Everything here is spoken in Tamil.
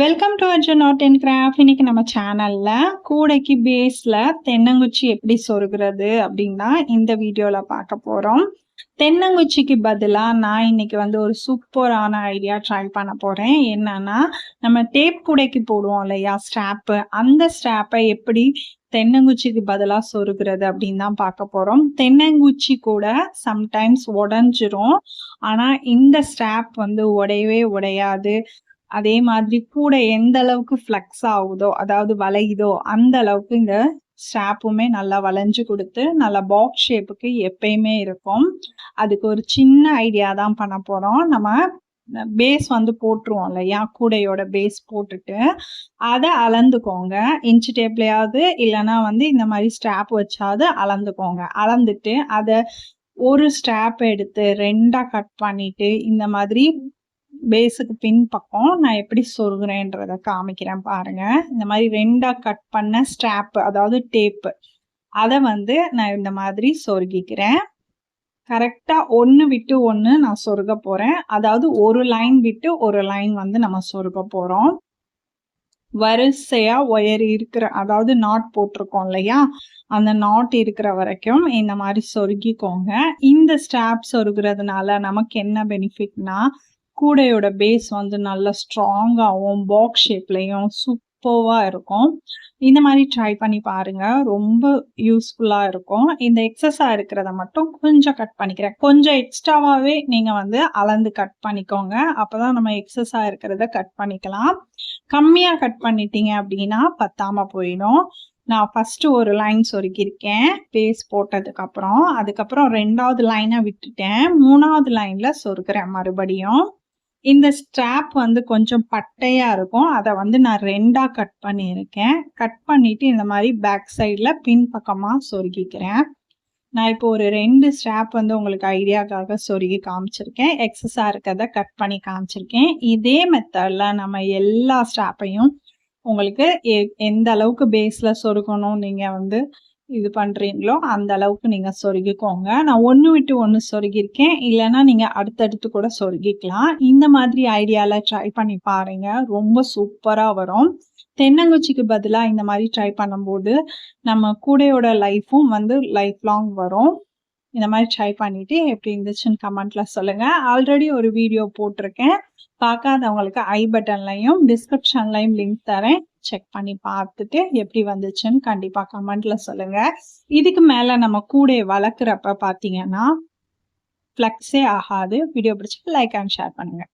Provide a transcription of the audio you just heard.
Welcome to Arjun art and craft இன்னைக்கு நம்ம சேனல்ல கூடைக்கு பேஸ்ல தென்னங்குச்சி எப்படி சொருகிறது அப்படின்னா இந்த வீடியோல பார்க்க போறோம். தென்னங்குச்சிக்கு பதிலாக நான் இன்னைக்கு வந்து ஒரு சூப்பரான ஐடியா ட்ரை பண்ண போறேன். என்னன்னா நம்ம டேப் கூடைக்கு போடுவோம் இல்லையா ஸ்ட்ராப்பு அந்த ஸ்ட்ராப்பை எப்படி தென்னங்குச்சிக்கு பதிலாக சொருகிறது அப்படின்னு தான் பார்க்க போறோம். தென்னங்குச்சி கூட சம்டைம்ஸ் உடஞ்சிரும். ஆனா இந்த ஸ்ட்ராப் வந்து உடையவே உடையாது. அதே மாதிரி கூட எந்த அளவுக்கு ஃப்ளெக்ஸ் ஆகுதோ அதாவது வளையுதோ அந்த அளவுக்கு இந்த ஸ்ட்ராப்புமே நல்லா வளைஞ்சு கொடுத்து நல்லா பாக்ஸ் ஷேப்புக்கு எப்பயுமே இருக்கும். அதுக்கு ஒரு சின்ன ஐடியா தான் பண்ண போகிறோம் நம்ம பேஸ் வந்து போட்டுருவோம் இல்லையா? கூடையோட பேஸ் போட்டுட்டு அதை அளந்துக்கோங்க. இன்ச்சு டேப்லையாவது இல்லைன்னா வந்து இந்த மாதிரி ஸ்ட்ராப் வச்சாவது அளந்துக்கோங்க. அளந்துட்டு அதை ஒரு ஸ்ட்ராப் எடுத்து ரெண்டாக கட் பண்ணிட்டு இந்த மாதிரி பேஸுக்கு பின் பக்கம் நான் எப்படி சொருகுறேன்றத காமிக்கிறேன் பாருங்க. இந்த மாதிரி ரெண்டா கட் பண்ண ஸ்ட்ராப்பு அதாவது டேப்பு அதை வந்து நான் இந்த மாதிரி சொருகிக்கிறேன். கரெக்டாக ஒன்று விட்டு ஒன்று நான் சொருக போகிறேன் அதாவது ஒரு லைன் விட்டு ஒரு லைன் வந்து நம்ம சொருக போகிறோம் வரிசையாக ஒயர் இருக்கிற அதாவது நாட் போட்டிருக்கோம் இல்லையா? அந்த நாட் இருக்கிற வரைக்கும் இந்த மாதிரி சொருகிக்கோங்க. இந்த ஸ்டாப் சொருகிறதுனால நமக்கு என்ன பெனிஃபிட்னா கூடையோட பேஸ் வந்து நல்ல ஸ்ட்ராங்காகவும் பாக்ஸ் ஷேப்லையும் சூப்பர்வாக இருக்கும். இந்த மாதிரி ட்ரை பண்ணி பாருங்க. ரொம்ப யூஸ்ஃபுல்லாக இருக்கும். இந்த எக்ஸஸாக இருக்கிறத மட்டும் கொஞ்சம் கட் பண்ணிக்கிறேன். கொஞ்சம் எக்ஸ்ட்ராவாகவே நீங்கள் வந்து அளந்து கட் பண்ணிக்கோங்க. அப்போ தான் நம்ம எக்ஸஸாக இருக்கிறத கட் பண்ணிக்கலாம். கம்மியாக கட் பண்ணிட்டீங்க அப்படின்னா பத்தாமல் போயிடும். நான் ஃபஸ்ட்டு ஒரு லைன் சொருக்கியிருக்கேன். பேஸ் போட்டதுக்கப்புறம் அதுக்கப்புறம் ரெண்டாவது லைனை விட்டுட்டேன். மூணாவது லைனில் சொருக்கிறேன் மறுபடியும். இந்த ஸ்ட்ராப் வந்து கொஞ்சம் பட்டையாக இருக்கும். அதை வந்து நான் ரெண்டாக கட் பண்ணியிருக்கேன். கட் பண்ணிவிட்டு இந்த மாதிரி பேக் சைடில் பின் பக்கமாக சொருகிக்கிறேன். நான் இப்போ ஒரு ரெண்டு ஸ்ட்ராப் வந்து உங்களுக்கு ஐடியாக்காக சொருகி காமிச்சிருக்கேன். எக்ஸஸாக இருக்கிறத கட் பண்ணி காமிச்சிருக்கேன். இதே மெத்தடில் நம்ம எல்லா ஸ்ட்ராப்பையும் உங்களுக்கு எந்த அளவுக்கு பேஸில் சொருகணும் நீங்கள் வந்து இது பண்ணுறீங்களோ அந்த அளவுக்கு நீங்கள் சொருகிக்கோங்க. நான் ஒன்று விட்டு ஒன்று சொருகிருக்கேன் இல்லைன்னா நீங்கள் அடுத்தடுத்து கூட சொருகிக்கலாம். இந்த மாதிரி ஐடியாவில் ட்ரை பண்ணி பாருங்க. ரொம்ப சூப்பராக வரும். தென்னங்குச்சிக்கு பதிலாக இந்த மாதிரி ட்ரை பண்ணும்போது நம்ம கூடையோட லைஃப்பும் வந்து லைஃப் லாங் வரும். இந்த மாதிரி ட்ரை பண்ணிட்டு எப்படி இருந்துச்சுன்னு கமெண்ட்ல சொல்லுங்க. ஆல்ரெடி ஒரு வீடியோ போட்டிருக்கேன். பார்க்காதவங்களுக்கு ஐ பட்டன்லையும் டிஸ்கிரிப்ஷன்லையும் லிங்க் தரேன். செக் பண்ணி பார்த்துட்டு எப்படி வந்துச்சுன்னு கண்டிப்பா கமெண்ட்ல சொல்லுங்க. இதுக்கு மேல நம்ம கூட வளர்க்குறப்ப பார்த்தீங்கன்னா ஃப்ளக்ஸே ஆகாது. வீடியோ பிடிச்சி லைக் அண்ட் ஷேர் பண்ணுங்கள்